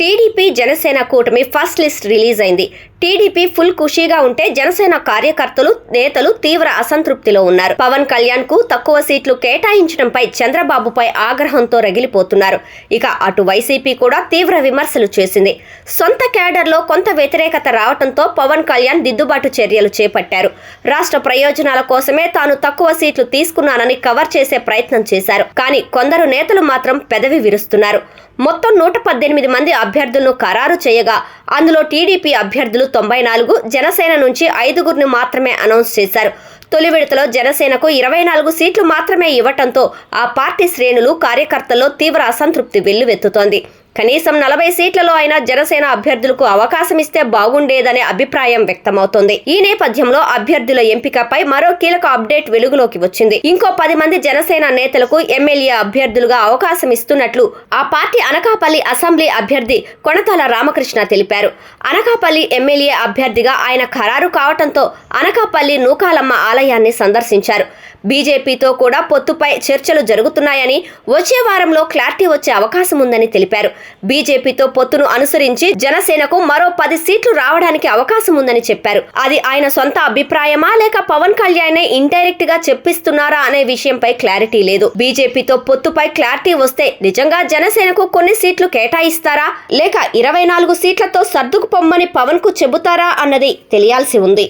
TDP Janasena కూటమి first list release అయింది. TDP full ఖుషీగా ఉంటే జనసేన కార్యకర్తలు నేతలు తీవ్ర అసంతృప్తిలో ఉన్నారు. పవన్ కళ్యాణ్కు తక్కువ సీట్లు కేటాయించడంపై చంద్రబాబుపై ఆగ్రహంతో రగిలిపోతున్నారు. ఇక అటు వైసీపీ కూడా తీవ్ర విమర్శలు చేసింది. సొంత క్యాడర్లో కొంత వ్యతిరేకత రావడంతో పవన్ కళ్యాణ్ దిద్దుబాటు చర్యలు చేపట్టారు. రాష్ట్ర ప్రయోజనాల కోసమే తాను తక్కువ సీట్లు తీసుకున్నానని కవర్ చేసే ప్రయత్నం చేశారు. కానీ కొందరు నేతలు మాత్రం పెదవి విరుస్తున్నారు. మొత్తం నూట పద్దెనిమిది మంది అభ్యర్థులను ఖరారు చేయగా అందులో టీడీపీ అభ్యర్థులు తొంభై నాలుగు జనసేన నుంచి ఐదుగురిని మాత్రమే అనౌన్స్ చేశారు. తొలి విడతలో జనసేనకు ఇరవై నాలుగు సీట్లు మాత్రమే ఇవ్వటంతో ఆ పార్టీ శ్రేణులు కార్యకర్తల్లో తీవ్ర అసంతృప్తి వెల్లువెత్తుతోంది. కనీసం నలభై సీట్లలో అయినా జనసేన అభ్యర్థులకు అవకాశం ఇస్తే బాగుండేదనే అభిప్రాయం వ్యక్తమవుతోంది. ఈ నేపథ్యంలో అభ్యర్థుల ఎంపికపై మరో కీలక అప్డేట్ వెలుగులోకి వచ్చింది. ఇంకో పది మంది జనసేన నేతలకు ఎమ్మెల్యే అభ్యర్థులుగా అవకాశం ఇస్తున్నట్లు ఆ పార్టీ అనకాపల్లి అసెంబ్లీ అభ్యర్థి కొనతాల రామకృష్ణ తెలిపారు. అనకాపల్లి ఎమ్మెల్యే అభ్యర్థిగా ఆయన ఖరారు కావటంతో అనకాపల్లి నూకాలమ్మ ఆలయాన్ని సందర్శించారు. బీజేపీతో కూడా పొత్తుపై చర్చలు జరుగుతున్నాయని వచ్చే వారంలో క్లారిటీ వచ్చే అవకాశం ఉందని తెలిపారు. బీజేపీతో పొత్తును అనుసరించి జనసేనకు మరో పది సీట్లు రావడానికి అవకాశం ఉందని చెప్పారు. అది ఆయన సొంత అభిప్రాయమా లేక పవన్ కళ్యాణ్ ఇండైరెక్ట్గా చెప్పిస్తున్నారా అనే విషయంపై క్లారిటీ లేదు. బీజేపీతో పొత్తుపై క్లారిటీ వస్తే నిజంగా జనసేనకు కొన్ని సీట్లు కేటాయిస్తారా లేక ఇరవై నాలుగు సీట్లతో సర్దుకు పొమ్మని పవన్కు చెబుతారా అన్నది తెలియాల్సి ఉంది.